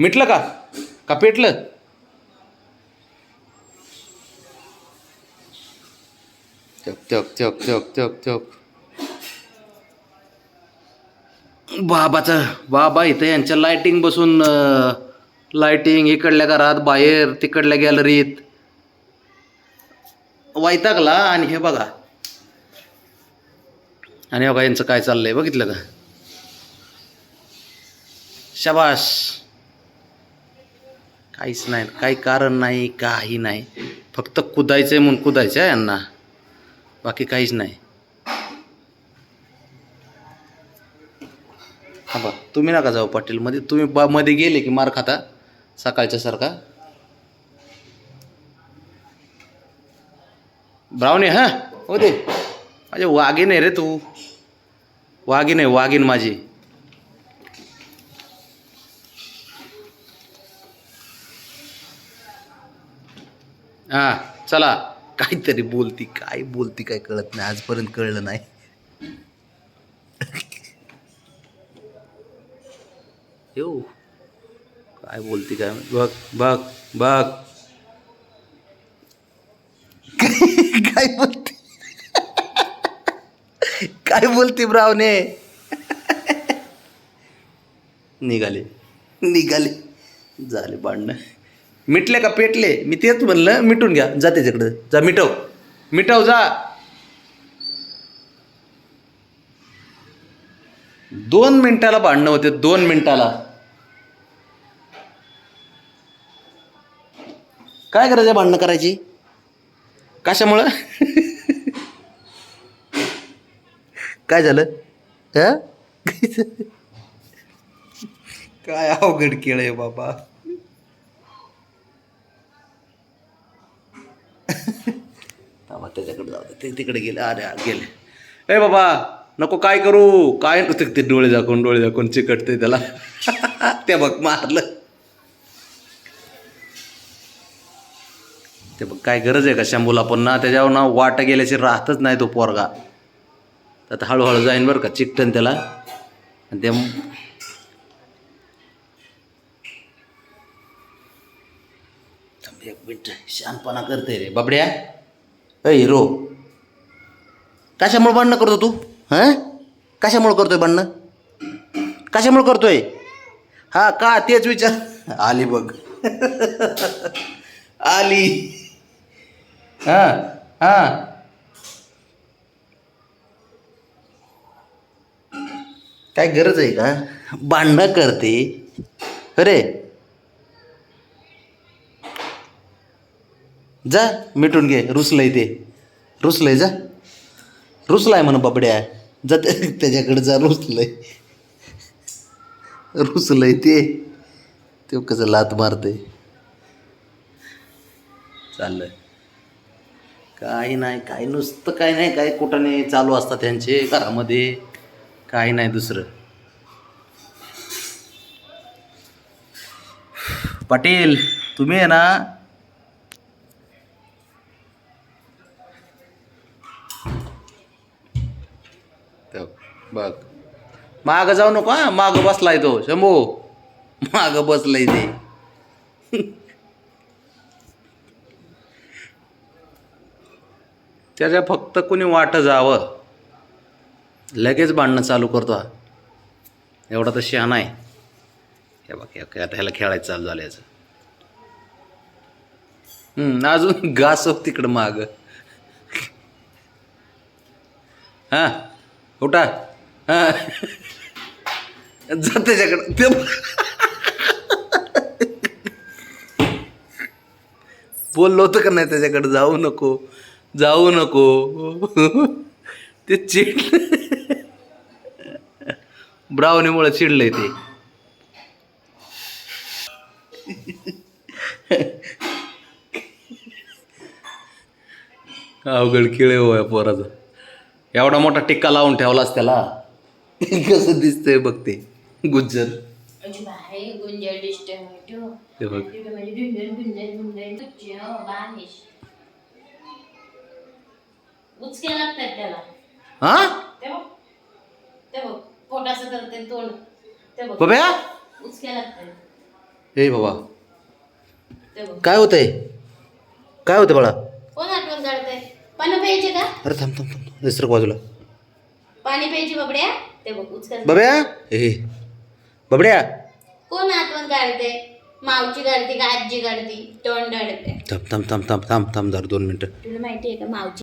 मिटलं का? का पेटलं? चक चक चक चक चक चक बाबाचं बाबा इथं यांच्या लाइटिंग बसून लायटिंग इकडल्या घरात बाहेर तिकडल्या गॅलरीत वैतागला आणि हे बघा. आणि बघा यांचं काय चाललंय बघितलं का? शबाश काहीच नाही काही कारण नाही काही नाही. फक्त कुदायचं आहे म्हणून कुदायचं आहे यांना. बाकी काहीच नाही. हा बा तुम्ही नका जाऊ पाटील. मध्ये तुम्ही बा मध्ये गेले की मार खाता सकाळच्या सारखा. ब्राऊन हा हो दे. माझे वाघीण आहे रे तू. वाघीण आहे वाघीण माझी. हा चला. काहीतरी बोलती. काय बोलती काय कळत नाही. आजपर्यंत कळलं नाही. येऊ काय बोलती काय बघ बघ बघ. काय बोलती? काय बोलते ब्रावने? निघाले. निघाले. झाले भांडणं. मिटले का पेटले? मी तेच म्हणलं मिटून घ्या. जा त्याच्याकडे. जा मिटव. मिटव जा. दोन मिनिटाला भांडणं होते दोन मिनिटाला. काय करायचं भांडणं करायची? कशामुळं? काय झालं? काय अवघड केळ आहे बाबा थांबा त्याच्याकडे जाऊ ते तिकडे गेले. अरे अरे गेले. ए बाबा नको काय करू? काय नको ते डोळे दाखवून डोळे दाखवून चिकटते त्याला. ते बघ मारलं. ते बघ काय गरज आहे का शंभूला पण ना? त्याच्यावर ना वाट गेल्याची राहतच नाही तो पोरगा. तर आता हळूहळू जाईन बरं का चिकटन त्याला. आणि ते एक मिनिट शानपणा करते रे. बाबड्या. अ हिरो. कशामुळे भांडणं करतो तू? हां? कशामुळे करतोय भांडणं? कशामुळे करतोय? हा का? तेच विचार. आली बघ. आली. हां हां. काय गरज आहे का? भांडणं करते. अरे जा मिटून घे रुसलंय ते. रुसलंय जा. रुसलाय म्हण बाबड्या. जा त्या- त्याच्याकडे जा रुसलंय. रुसलंय ते. ते कसं लात मारते चाललंय. काही नाही काही नुसतं काही नाही काही कुठं नाही चालू असतात त्यांचे घरामध्ये. काही नाही दुसरं. पाटील तुम्ही आहे ना बघ. माग जाऊ नको हा. माग बसलाय तो शंभू. माग बसलाय ते. त्याच्या फक्त कुणी वाट जावं. लगेच भांडणं चालू करतो हा. एवढा तर शहाणा आहे. हे बघ आता ह्याला खेळायचं चालू झालं याचं. अजून घास तिकडं माग. हा उठा. जा त्याच्याकडं. ते बोललो होतं का नाही त्याच्याकडे? जाऊ नको. जाऊ नको. ते चिड ब्रावणीमुळं चिडलंय ते. अवघड किळे होय पोराचा. एवढा मोठा टिक्का लावून ठेवलास त्याला? कसं दिसतंय बघ ते. गुज्जर ते. बघ. म्हणजे हो लागतात त्याला. हा? ते बघ. ते बघ. पोटाचं करते तोंड. ते बघ. बब्या उचके लागतात. ए बाबा. ते बघ. काय होतंय? काय होतं बाळा? कोण आठवण काढतंय? पाणी प्यायचे का? अरे थांब थांब थांब. दुसरं बाजूला. पाणी प्यायची बबड्या? ते बघ उचका बबड्या? ए बबड्या? कोण आठवण काढते? मावची काढते का आजी काढते? तोंड काढते थांब थांब थांब थांब थांब थांब जरा दोन मिनटं. तुला माहिती आहे का मावची